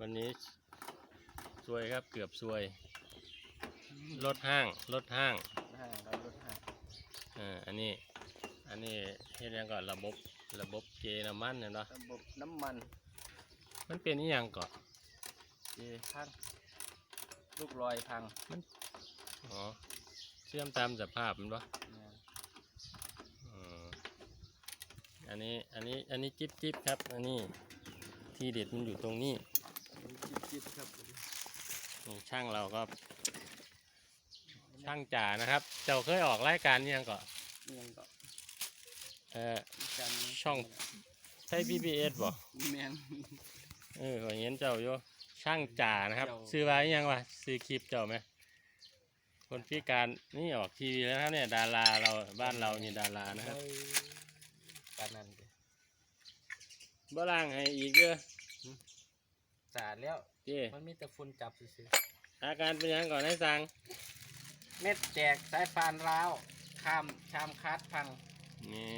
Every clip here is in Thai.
วันนี้ซวยครับเกือบซวยรถห้างรถห้างห้างเราลดห้างเอ่าอันนี้อันนี้เฮ็ดหยังก่อนระบบระบบเกน้ำมันเนี่ยเนาะระบบน้ำมัน มันเป็นอีหยังก่อนเจพังลูกลอยพังอ๋อเชื่อมตามสภาพมันปะเนี่ยอืมอันนี้อันนี้อันนี้จิ๊บจิ๊บครับอันนี้ ที่เด็ดมันอยู่ตรงนี้จิ๊บๆครับนี่ช่างเราก็ ช่างจ่านะครับ เจ้าเคยออกรายการยังก่อนเมียงก็เออ จันช่อง ใช่ PBS บ่แมนเออขอยเห็นเจ้าอยู่ช่างจ่านะครับ เจ้า ซื้อไว้ยังวะซื้อคลิปเจ้าไหมคนพิการนี่ออกทีวีแล้วนะครับเนี่ยดาราเราบ้านเรานี่ดารานะครับปานนั้นเด้ บ่ล่างให้อีกเด้อสาดแล้ว เจ้มันมีแต่ฝุ่นจับซื่ออาการเป็นยังก่อนให้สั่งๆเม็ดแจกสายฟานร้าวข้ามชามคัดพังนี่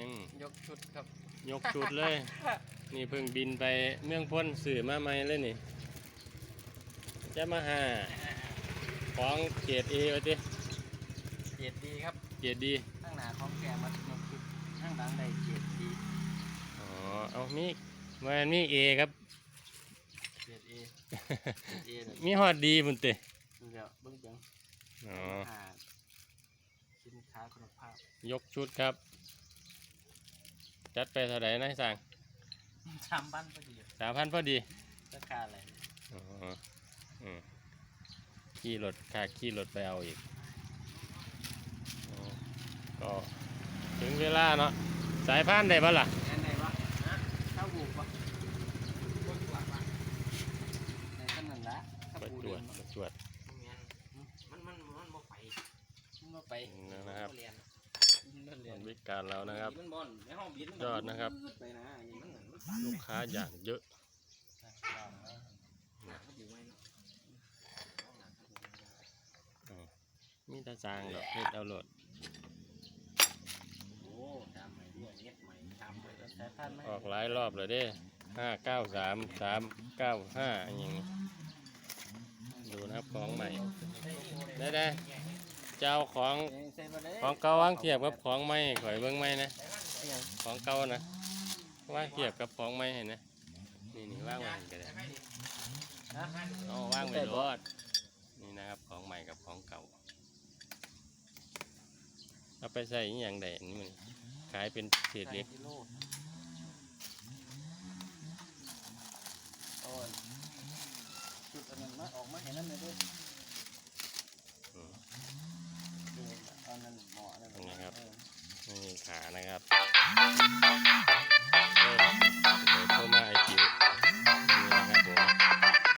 ยกชุดครับ ยกชุดเลย นี่เพิ่งบินไปเมืองพ้นสื่อมาใหม่เลยนี่ จะมาหาของเกียรติเอวะติเกียรติดีครับเกียรติดีข้างหน้าของแกมันยกชุดข้างหลังได้เกียรติดีอ๋อเอามี มันมีเอครับเกียรติเอเกียรติเอเลยมีฮอดดีบุญเตเดี๋ยวเบิ่งจังอ๋อหาสินค้าคุณภาพยกชุดครับ จัดไปเท่าไหร่นะสั่งชามบ้านพอดีสามพันพอดีราคาอะไรอ๋ออืมขี่รถค่าขี่รถไปเอาอีกอ๋อก็ถึงเวลาเนาะสายพานได้ปะล่ะแอนไหนวะฮะข้าวบุกวะบุกวะในขนาดละข้าว ประ บุก จ วดประจวด มันมันมันบ่ไปมันบ่ไปนะครับ เรียนมันเรียมันนวิการเรานะครับ มันบอลในห้องบินยอดนะครับไปนะอย่างนี้มันเหมือนมันลูกค้าอย่างเยอะมีแตาจางดอกเฮ็ดเอาโหลดโอ้ทำใหม่ด้วยเน็ตใหม่ทำเลยแล้วสายพันธุ์ไหมออกหลายรอบเลยเด้ห้าเก้าสามสามเก้าห้าอย่างนี้ ดูนะครับของใหม่ได้ได้เจ้าของใส่มาเลยของเก่าวางเทียบกับของใหม่ข่อยเบิ่งใหม่นะของเก่านะวางเทียบกับของใหม่เห็นนะนี่นี่ว่างไว้ก็ได้ฮะเอาว่างไว้รอดนี่นะครับของใหม่กับของเก่าเอาไปใส่อหย่างใดอันนี่มันขายเป็นเศษเหล็ก กิโลโอ้ยจุดอัน นั้นมาออกมาเห็นนั่นเลยด้วยอืมดูอันนั้นเหมาะเลยนี่ครับเออนี่ขานะครับ